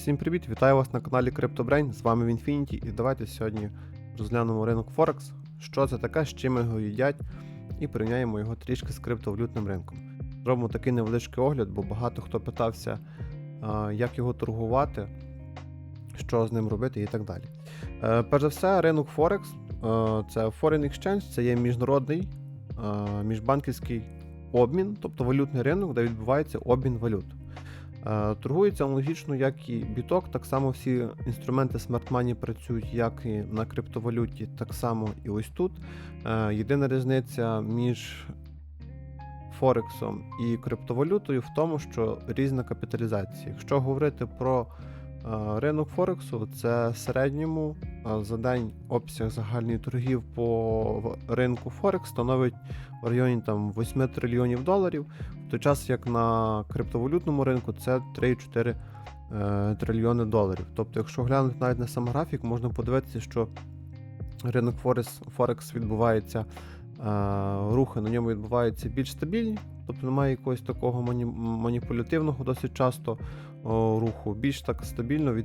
Всім привіт! Вітаю вас на каналі CryptoBrain, з вами Infinity і давайте сьогодні розглянемо ринок Форекс, що це таке, з чим його їдять, і порівняємо його трішки з криптовалютним ринком. Зробимо такий невеличкий огляд, бо багато хто питався, як його торгувати, що з ним робити і так далі. Е, Перш за все, ринок Форекс це Foreign Exchange, це є міжнародний е, міжбанківський обмін, тобто валютний ринок, де відбувається обмін валют. Е, Торгується аналогічно, як і біток, так само всі інструменти Smart Money працюють як і на криптовалюті, так само і ось тут. Е, Єдина різниця між Форексом і криптовалютою в тому, що різна капіталізація. Якщо говорити про ринок Форексу, це середньому е, за день обсяг загальної торгів по ринку Форекс становить в районі там 8 трильйонів доларів, в той час як на криптовалютному ринку це 3-4 е, трильйони доларів. Тобто, якщо глянути навіть на сам графік, можна подивитися, що ринок Форекс, Форекс відбувається, е, рухи на ньому відбуваються більш стабільні, тобто немає якогось такого маніпулятивного досить часто руху, більш так стабільно е,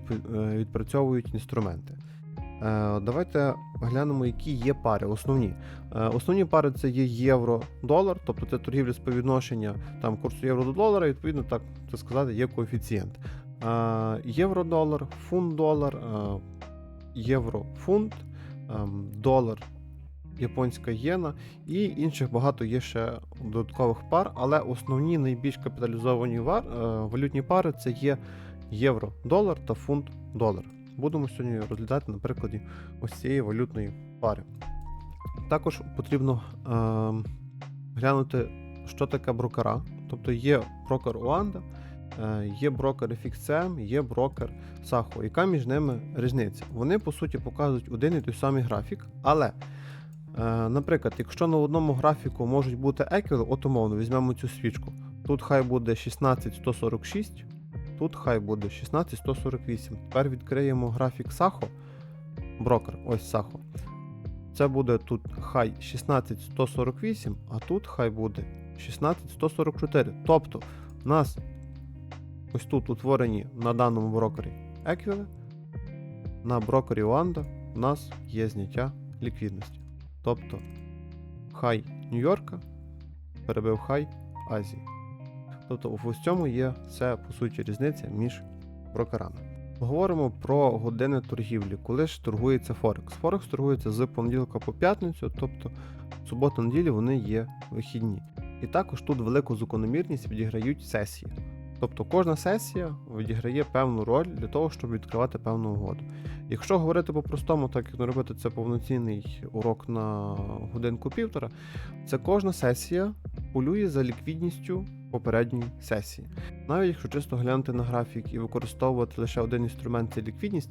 відпрацьовують інструменти. Е, Давайте глянемо, які є пари. Основні. Е, Основні пари це є євро-долар, тобто це торгівля співвідношення там, курсу євро до долара, і відповідно, так це сказати, є коефіцієнт. Євро-долар, фунт-долар, євро-фунт, ем, долар, японська єна і інших багато є ще додаткових пар, але основні найбільш капіталізовані е, валютні пари це є євро-долар та фунт-долар. Будемо сьогодні розглядати на прикладі ось цієї валютної пари. Також потрібно е, глянути, що таке брокера. Тобто є брокер Уанда, е, є брокер FXCM, є брокер Сахо. Яка між ними різниця? Вони по суті показують один і той самий графік, але, наприклад, якщо на одному графіку можуть бути еквіли, от умовно візьмемо цю свічку. Тут хай буде 16146, тут хай буде 16148. Тепер відкриємо графік Сахо. Брокер, ось Сахо. Це буде тут хай 16148, а тут хай буде 16144. Тобто, у нас ось тут утворені на даному брокері еквіли, на брокері Уанда у нас є зняття ліквідності. Тобто хай Нью-Йорка перебив хай Азії. Тобто в цьому є це по суті різниця між брокерами. Поговоримо про години торгівлі, коли ж торгується Форекс. Форекс торгується з понеділка по п'ятницю, тобто субота неділі вони є вихідні. І також тут велику закономірність відіграють сесії. Тобто кожна сесія відіграє певну роль для того, щоб відкривати певну угоду. Якщо говорити по-простому, так як не робити це повноцінний урок на годинку-півтора, це кожна сесія полює за ліквідністю попередньої сесії. Навіть якщо чисто глянути на графік і використовувати лише один інструмент це ліквідність,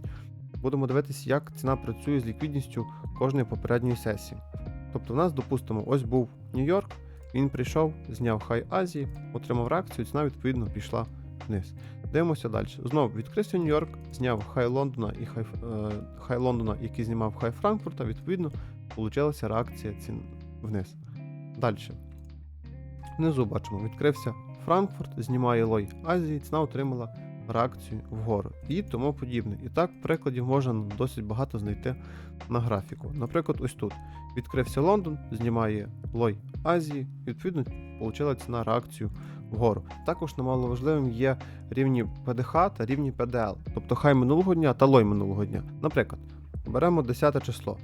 будемо дивитися, як ціна працює з ліквідністю кожної попередньої сесії. Тобто, в нас, допустимо, ось був Нью-Йорк, він прийшов, зняв хай Азії, отримав реакцію, ціна відповідно пішла вниз. Дивимося далі. Знову відкрився Нью-Йорк, зняв хай Лондона і хай, е, хай Лондона, який знімав хай Франкфурта, відповідно, получилася реакція цін вниз. Далі. Внизу бачимо, відкрився Франкфурт, знімає лой Азії, ціна отримала реакцію вгору і тому подібне. І так прикладів можна досить багато знайти на графіку. Наприклад, ось тут відкрився Лондон, знімає лой Азії, і відповідно отримала ціна реакцію вгору. Також немало важливим є рівні ПДХ та рівні ПДЛ, тобто хай минулого дня та лой минулого дня. Наприклад, беремо 10 число.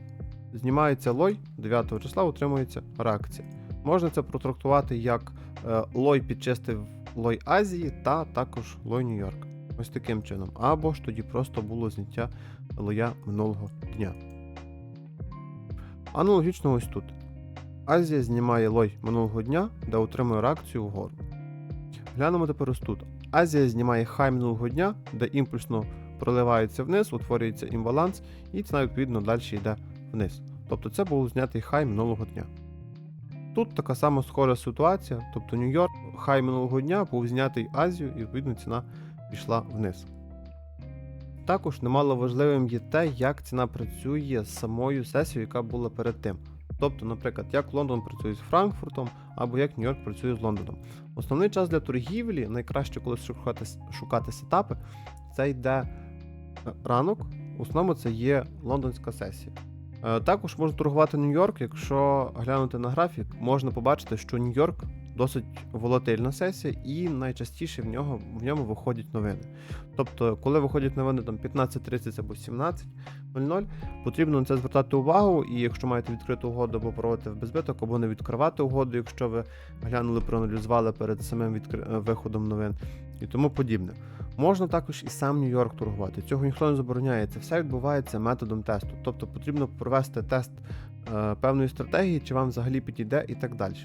Знімається лой, 9 числа отримується реакція. Можна це протрактувати як е, лой підчистив лой Азії та також лой Нью-Йорк. Ось таким чином. Або ж тоді просто було зняття лоя минулого дня. Аналогічно ось тут. Азія знімає лой минулого дня, де отримує реакцію вгору. Глянемо тепер ось тут. Азія знімає хай минулого дня, де імпульсно проливається вниз, утворюється імбаланс, і ціна відповідно далі йде вниз. Тобто це був знятий хай минулого дня. Тут така сама схожа ситуація, тобто Нью-Йорк, хай минулого дня був знятий Азію, і відповідно ціна пішла вниз. Також немало важливим є те, як ціна працює з самою сесією, яка була перед тим. Тобто, наприклад, як Лондон працює з Франкфуртом, або як Нью-Йорк працює з Лондоном. Основний час для торгівлі, найкраще коли шукати, шукати сетапи, це йде е, ранок, в основному це є лондонська сесія. Е, Також можна торгувати Нью-Йорк. Якщо глянути на графік, можна побачити, що Нью-Йорк досить волатильна сесія, і найчастіше в нього в ньому виходять новини. Тобто, коли виходять новини там 15.30 або 17.00, потрібно на це звертати увагу. І якщо маєте відкриту угоду або проводити в безбиток, або не відкривати угоду, якщо ви глянули, проаналізували перед самим відкри... е, виходом новин і тому подібне. Можна також і сам Нью-Йорк торгувати. Цього ніхто не забороняє. Це все відбувається методом тесту. Тобто потрібно провести тест е, певної стратегії, чи вам взагалі підійде і так далі.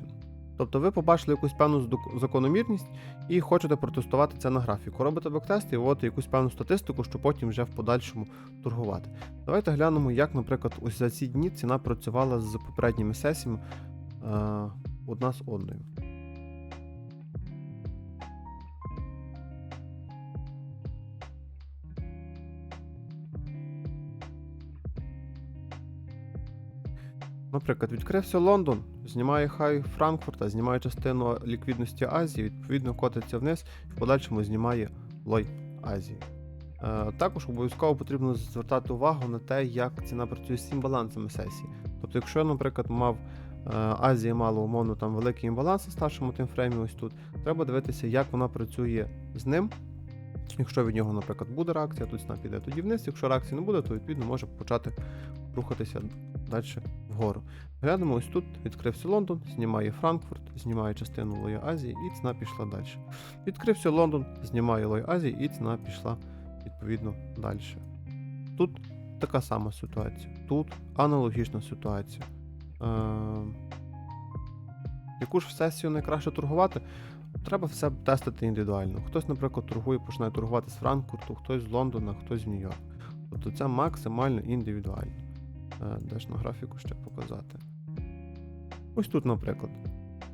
Тобто ви побачили якусь певну закономірність і хочете протестувати це на графіку. Робите бектест і вводите якусь певну статистику, щоб потім вже в подальшому торгувати. Давайте глянемо, як, наприклад, ось за ці дні ціна працювала з попередніми сесіями е, одна з одною. Наприклад, відкрився Лондон, знімає хай Франкфурта, знімає частину ліквідності Азії, відповідно котиться вниз і в подальшому знімає лой Азії. Е, також обов'язково потрібно звертати увагу на те, як ціна працює з імбалансами сесії. Тобто, якщо, я, наприклад, мав е, Азія мала умовно там великий імбаланс на старшому таймфреймі, ось тут, треба дивитися, як вона працює з ним. Якщо від нього, наприклад, буде реакція, то ціна піде тоді вниз. Якщо реакції не буде, то відповідно може почати рухатися далі вгору. Глянемо, ось тут відкрився Лондон, знімає Франкфурт, знімає частину Лої Азії, і ціна пішла далі. Відкрився Лондон, знімає Лої Азії, і ціна пішла відповідно далі. Тут така сама ситуація. Тут аналогічна ситуація. Е, яку ж сесію найкраще торгувати? Треба все тестити індивідуально. Хтось, наприклад, торгує, починає торгувати з Франкфурту, хтось з Лондона, хтось з Нью-Йорка. Тобто це максимально індивідуально. Е, Де ж на графіку ще показати? Ось тут, наприклад,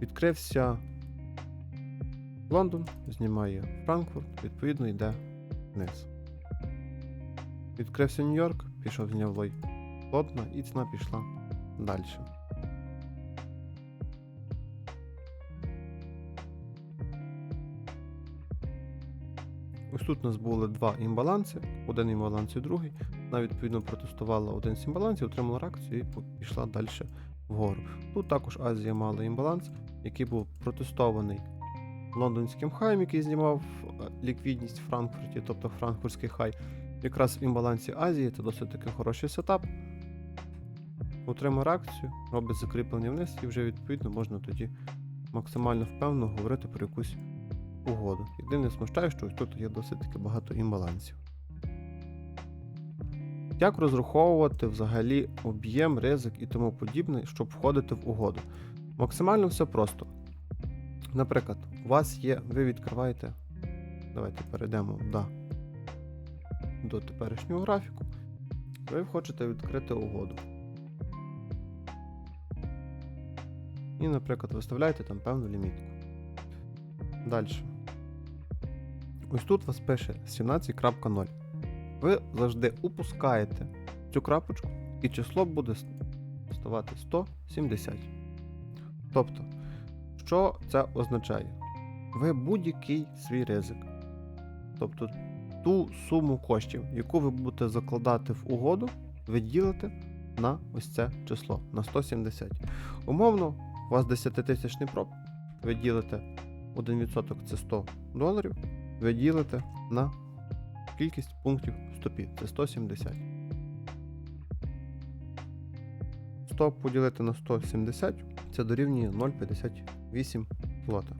відкрився Лондон, знімає Франкфурт, відповідно йде вниз. Відкрився Нью-Йорк, пішов лой Лондона і ціна пішла далі. Ось тут у нас були два імбаланси, один імбаланс і другий. Вона відповідно протестувала один з імбалансів, отримала реакцію і пішла далі вгору. Тут також Азія мала імбаланс, який був протестований лондонським хаєм, який знімав е, ліквідність в Франкфурті, тобто франкфуртський хай. Якраз в імбалансі Азії це досить таки хороший сетап. Отримав реакцію, робить закріплення вниз, і вже відповідно можна тоді максимально впевнено говорити про якусь угоду. Єдине смущає, що тут є досить таки багато імбалансів. Як розраховувати взагалі об'єм, ризик і тому подібне, щоб входити в угоду? Максимально все просто. Наприклад, у вас є, ви відкриваєте. Давайте перейдемо да, до теперішнього графіку. Ви хочете відкрити угоду. І, наприклад, виставляєте там певну лімітку. Далі. Ось тут вас пише 17.0. Ви завжди упускаєте цю крапочку, і число буде ставати 170. Тобто, що це означає? Ви будь-який свій ризик. Тобто ту суму коштів, яку ви будете закладати в угоду, ви ділите на ось це число на 170. Умовно, у вас 10 тисячний проб, ви ділите 1% це 100 доларів, ви ділите на кількість пунктів в стопі. Це 170. 100 поділити на 170 це дорівнює 0,58 лота.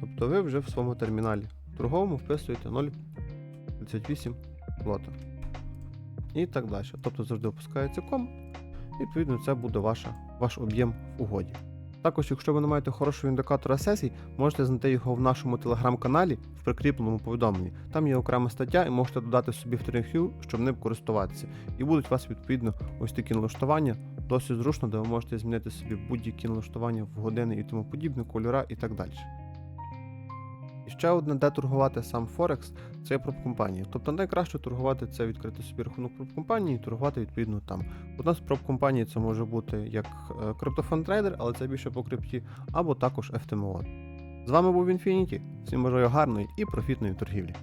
Тобто ви вже в своєму терміналі торговому вписуєте 0,58 лота. І так далі. Тобто завжди опускається ком, і відповідно це буде ваша, ваш об'єм в угоді. Також, якщо ви не маєте хорошого індикатора сесій, можете знайти його в нашому телеграм-каналі в прикріпленому повідомленні. Там є окрема стаття, і можете додати собі в TradingView, щоб ним користуватися. І будуть у вас відповідно ось такі налаштування, досить зручно, де ви можете змінити собі будь-які налаштування в години і тому подібне, кольора і так далі. І ще одне, де торгувати сам Форекс, це є проб-компанія. Тобто найкраще торгувати це відкрити собі рахунок проб-компанії і торгувати відповідно там. У нас проб-компанії це може бути як е, криптофан-трейдер, але це більше по крипті, або також FTMO. З вами був Infinity. Всім бажаю гарної і профітної торгівлі.